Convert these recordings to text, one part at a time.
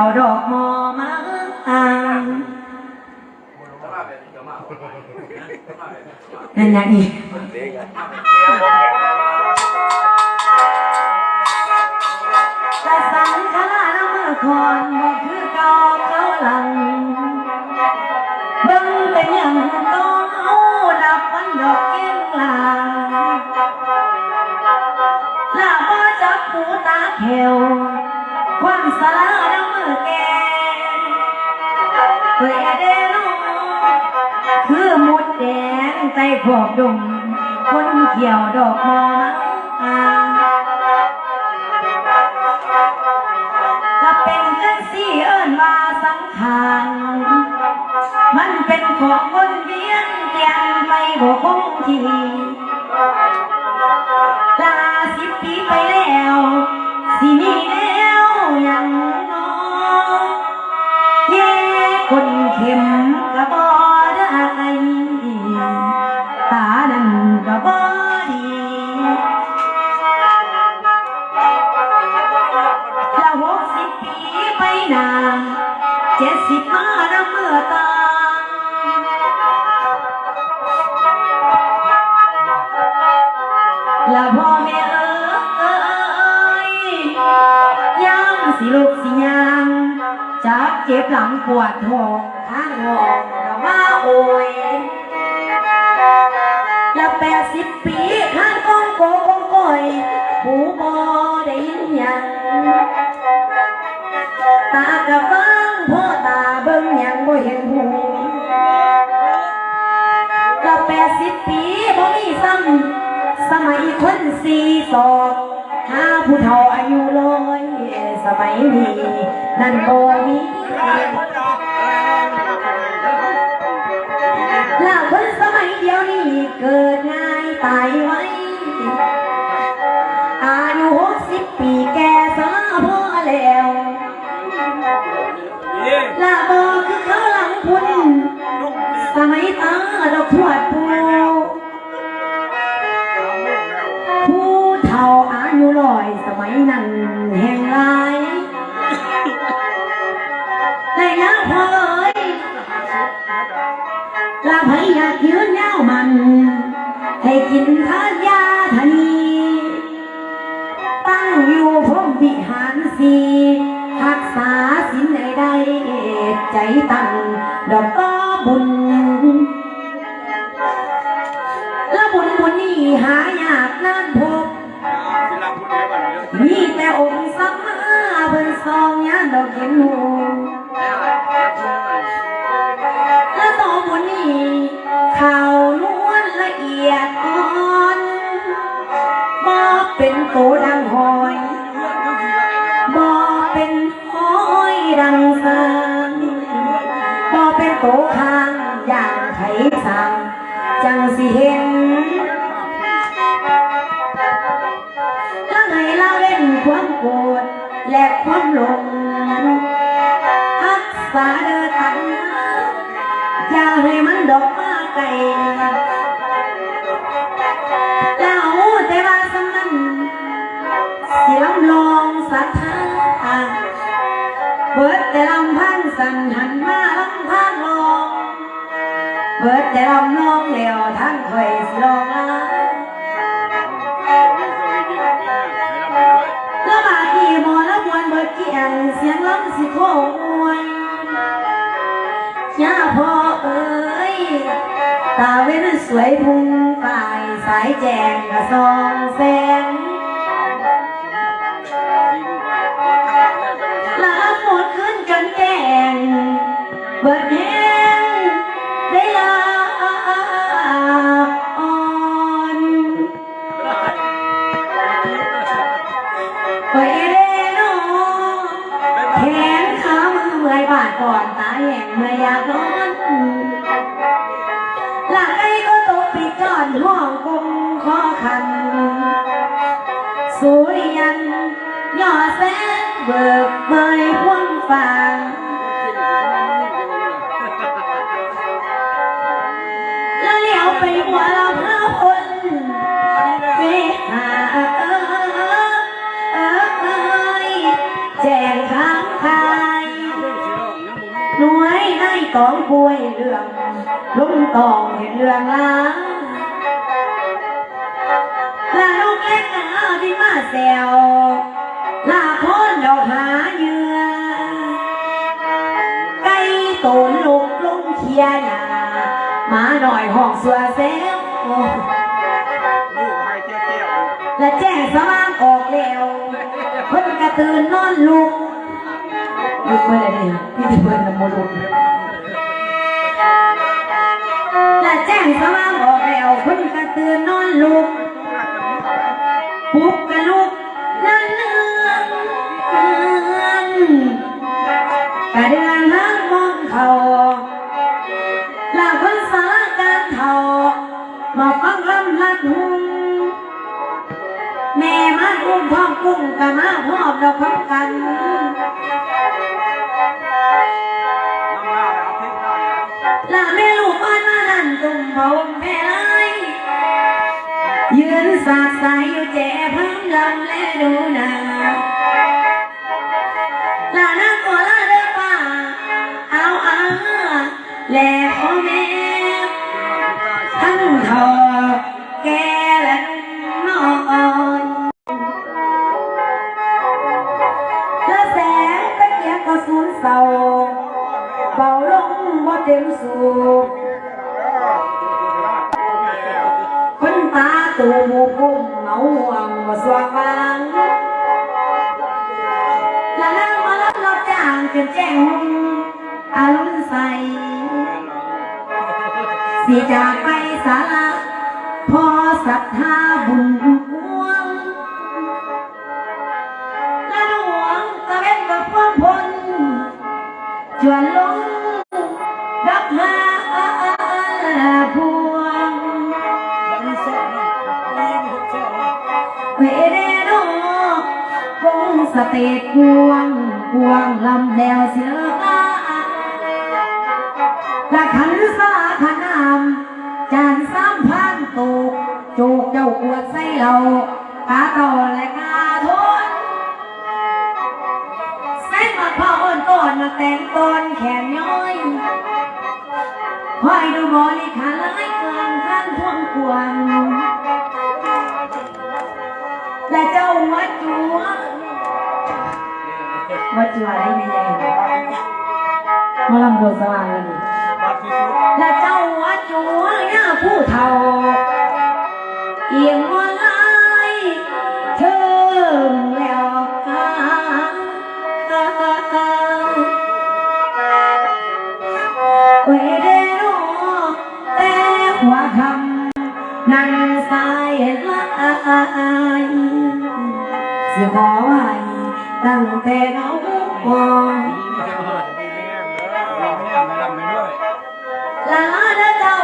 าดอกมอมางนั่นยังอีกแต่สังขารมือคนบอกคือเก่าเขาหลังเบิ่งเป็นยัง ใส่พวกดงคนเขียวดอกมอมาถ้เป็นเจังสี่เอิญว่าสังขารมันเป็นของคนเวียนเตียนไปบ่คงที่ สิมารำเมื่อตาและพ่อแม่เอ้ยย่างสิลูกสิยางจักเจ็บหลังปวดท้อง สิบปีบ่มีซ้ำสมัยคนสี่ศอบหาผู้เฒ่าอายุร้อยสมัยนี้นั่นบ่มีแล้วคนสมัยเดียวนี้เกิดง่ายตายไว อ้าเราขวดผู้ผู้เฒ่าอายุร้อยสมัยนั้นแห่ คนนี้หายากนั่นพบ มีแต่องค์สัมมาเพิ่นสองยานดอกเห็นหูแล้วต่อคนนี้ข่าวล้วนละเอียดอ่อนมาเป็นโตดัง But ตองป่วยเรื่องลุงตองเห็นเรื่องลาลาลูกเล็กก็เอาที่มาแซวลาพ้นดอกหาเยื่อไก่ตูนลูกลุงเคียหยาหมาหน่อยห้องสัวแซวลูกให้เที่ยวและแจ้งสว่างออกแล้วเพิ่นกระตื่นนอนลุกลุกไปเลยนี่พี่ที่เพิ่นน่ะบ่ลุก งสว่างออกแล้วเพิ่นกระตื่นอนลุกปุ๊บกะลุกนั่นเนืองกระเดือนหางมองเขาลาเพิ่นสาการเฒ่ามาฟังลำลัดหุ่งแม่มาอุ้มท้องกุ้งกะมาพร้อมเราพร้อมกันน้ เผาแม่ไรยืนสาดสายอยู่แจ่พังลำและดูหนาลาหน้าตัวลาเด้อป่าเอาอาและพ่อแม่ทั้งเธอแกและน้อยและแสงตะเกียก็สูญเศร้าเบาลงบ่เต็มสูบ ตูมูพุ่มเหงาห่วงบ่สว่างบางละนั่งมารับรับจ้างจนแจ้งหุ่นอารมณ์ใสสีจากไปสาระพอศรัทธาบุญ สเตตกวงกวงลำแล้วเสือละขันสาขนามจานสามพันตูกจูกเจ้ากวดใส่เรากาต่อและกาทนใส่มาพ่ออ่อนก่อนมาแต่งตอนแขนย้อยคอยดูบริขารไล่กลางท่านพวงกวง วัดจัวอะไรไม่ใหญ่มาลำบวสว่างเลยนี่และเจ้าว่าจัวย่าผู้เฒ่า เอียงว่าลายเชิงแล้วกาเวเดโนแต่หัวคำนั่งสายลายสิขอไว้ตั้งแต่เราก่อนมีแม่เด้อมี แม่าวลาเด้อเจ้า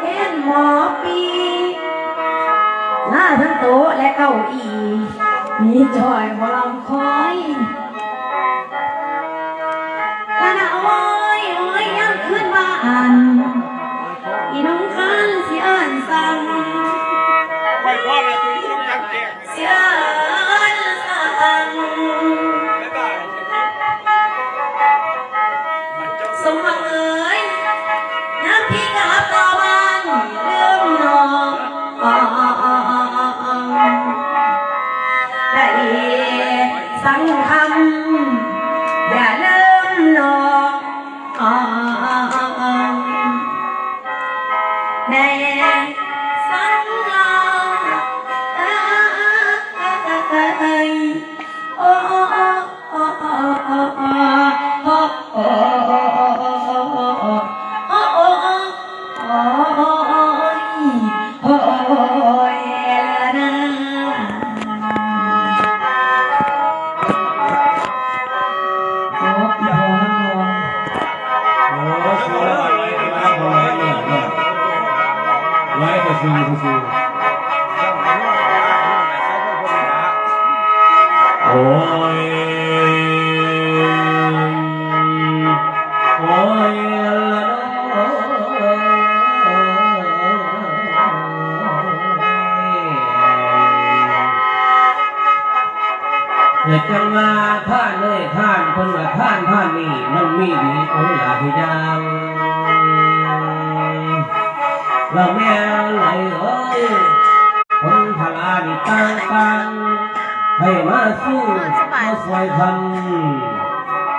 เห็นหมอปีลาทั้งโต๊ะและเก้าอี้มีจอยบอลำคอย Oh. มาสวยทัน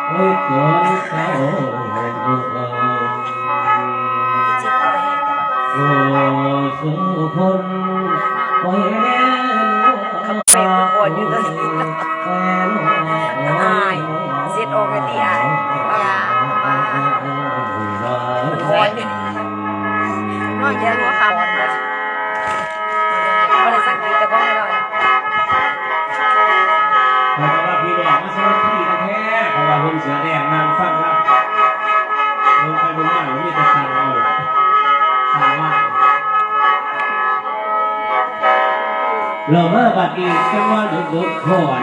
โอ้ยเกินเจ้าจิตเอาไปให้กันโอ้สุคนโอ้ย สือแดงนางฟังรับลงไปบนบ้านผมมีแต่ตังเอาตังว่าเราเมื่อบัดอีกจังว่าดึกดึกๆก่อน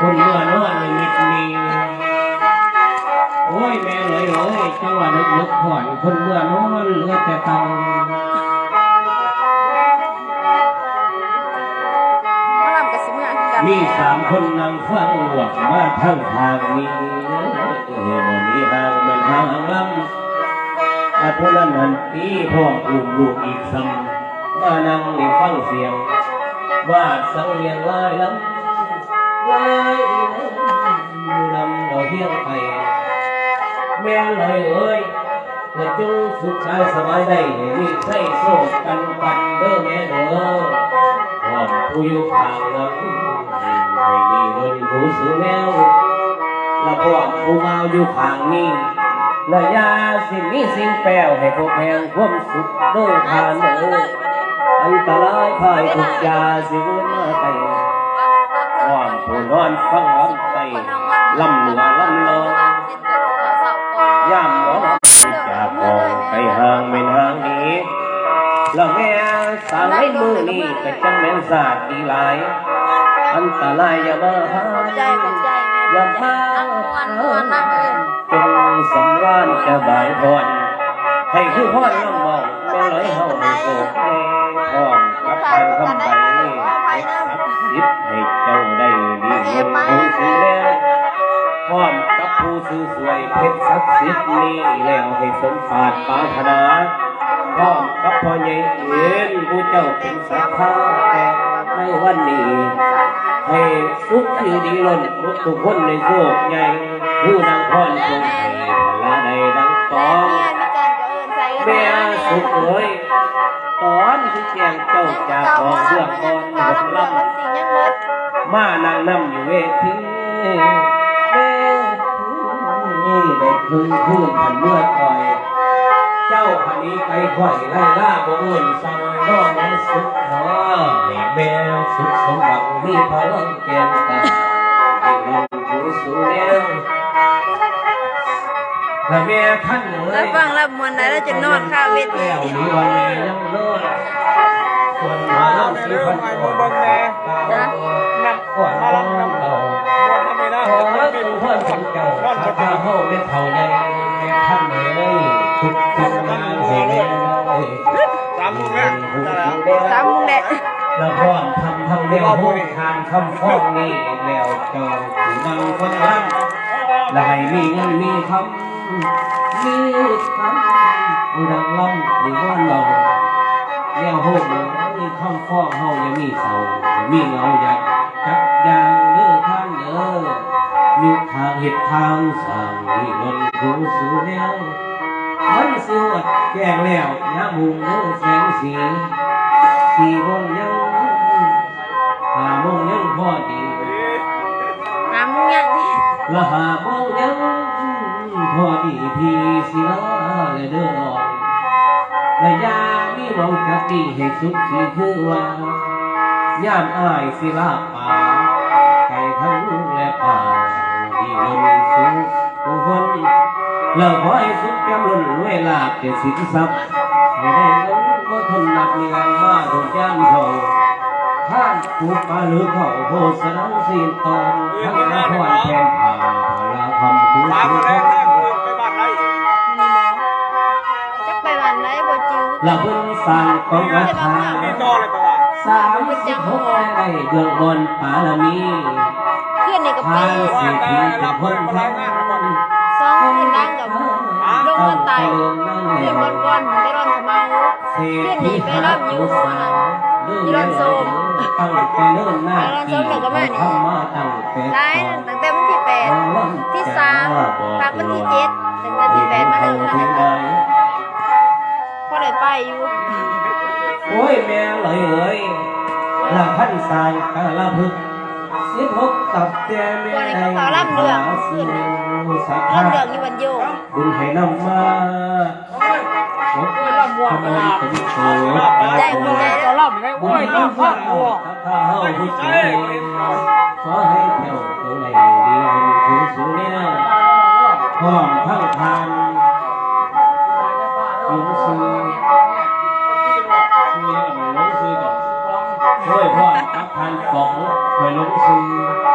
คนเมื่อนอนไม่มิดมีโอ้ยแม่เลยเอ้ยจังว่าดึกดึกๆก่อนคนเมื่อนอนเหลือแต่ตังมา มีสามคนนั่งฟังหวังมาทั้งทางนี้เออมันนี้ทางมันทางลำอาทุนั้นหันตีพ่ออุ้มลูกอีกซ้ำมานั่งนี่ฟังเสียงว่าสังเวียนลายลำลายลำเราเที่ยงไป แม่เลยเอ้ยเธอจงสุขกายสบายได้มีใส่โซ่กันปันเด้อแม่เด้อหอมผู้อยู่ข้างหลัง ห้มีเงินผู้สูงแล้วและพวกผู้เมาอยู่ข้างนี้และยาสิ่งนี้สิ่งแปลวให้พวกแห่งความสุขเด้อทานเด้ออันตรายภายทุกยาสิเวินมาไต่หอมผู้นอนฟังลำไตลำเหนือลำลองย่ำหมอลำจากห้องไปห่างไม่ห่างนี้แล้วแม่สาวให้มือนี่ก็จังแม่นสาดดีหลาย อันตรายอย่ามาหาใจเป็นใจอย่ามานั่งนวลนวลนั่งเอิญจงสำราญจะบายพรให้คือพ่อลำบอกแม่เลยเฮาให้โกแม่พร้อมกับทางคำไปให้ศักดิ์สิทธิ์ให้เจ้าได้ดีเงินผู้สูแล้วพร้อมกับผู้ซื้อสวยเพชรศักดิ์สิทธิ์นี้แล้วให้สมปารถปารถนาพร้อมกับพ่อใหญ่เอ็นผู้เจ้าเป็นสักขาแต่ ในวันนี้ ให้สุขที่ดีล้นทุกทุกคนในโชคใหญ่ผู้นางพรจงให้พลาใดดังตองแม่สุขเอ้ยตอนที่แจงเจ้าจากของเรื่องก่อนหมดลำมานางนำอยู่เวทีเวทีได้คืนคืนผันเมื่อคอย เจ้าพันนี้ไปข่อยไล่ล่าบ่เอื่นสั่ง น้องให้สุขหอให้แม่สุขสมบัติมีพลังแก่นตาให้เงินผู้สูงแล้วและแม่ท่านเอ๋แล้วฟังแล้วมวนไหนแล้วจะนอนข้าวเวทีแล้วมีวันแม่ยังเลิศส่วนมาลำสีพันก่อนตานักก่อนมาลำเต่าบนทำไมนะขอเป็นเพื่อนของเจ้าข้าพเจ้าเป็นเท่าใดแม่ท่านเอ๋ยทุกทุกงานให้แม่เลยสามลูกแม่ได้แล้วสามโมงแดดแล้วพร้อมทำทำเร็วห้องทานคำฟ้องนี้แล้วเจ้าผู้บังคนรำและให้มีเงินมีคำมีคำผู้ดังล้ำหรือว่าเราแล้วห้องมีคำฟ้องเฮาอย่ามีเศร้าอย่ามีเงาอยากจักยางเด้อท่านเด้อมีทางเหตุทางสั่งที่ล้นผู้สูแล้ว มันสวดแจ้งแล้วยามุงเนื้อแสงสีสี่โมงยังหาโมงยังพอดีหามงยังละหาโมงยังพอดีพี่สิลาและเด้อน้องและยามีหวังจักดีให้สุดที่คือว่าย่ามอ้ายสิลาป่าไก่ทั้งและป่าที่ลมสูงผู้คน แล้วขอให้สุดแก้มล้นเวลาเจ็ดสิบสับให้ได้เงินก็ทนหนักมีงานมาทุกย่ามเท่าท่านผูกปลาหรือเขาโพสนังสีตอนทั้งละครแทนผ่าพลาคำคูตามคูมาแล้วแม่ไปบ้านไหนจะไปวันไหนบ่จื้อละเพิ่งสร้างกองราคานี่ต่อเลยตัวสามสิบหกได้เดือนบนปาลมีเพื่อนนี่ก็ไปทางสิทีจะพ้นทาง สองคนดังกับลงมันตายเรียนวันก่อนไปรอนเมาเศรษฐีหาผู้สาวเรื่องเรื่องตั้งแต่เริ่มหน้าที่ทำมาตั้งแต่ได้ก่อนตั้งแต่วันที่แปดที่สามพักวันที่เจ็ดถึงวันที่แปดมาหนึ่งนะคะพอได้ไปอยู่โอ้ยแม่เลยเอ้ยละพันสายกะละพึกสิบหก ตับแต่แม่ได้สู่สักเรื่องพัเดือกงอยู่วันโยกบุญให้นำมาทำไมเป็นโตใจบุญใจตอนรับไงบุโอ้ญยให้น้ำผ้าข้าวัวข้าเฮาผู้ใจขอให้เที่ยวตัวไหนดีอันผู้สูงเนี่ยพร้อมทั้งทานลงซื้อซื้อแล้วก็ลงซื้อก่อนช่วยพ่อทักทานของคอยลงซื้อ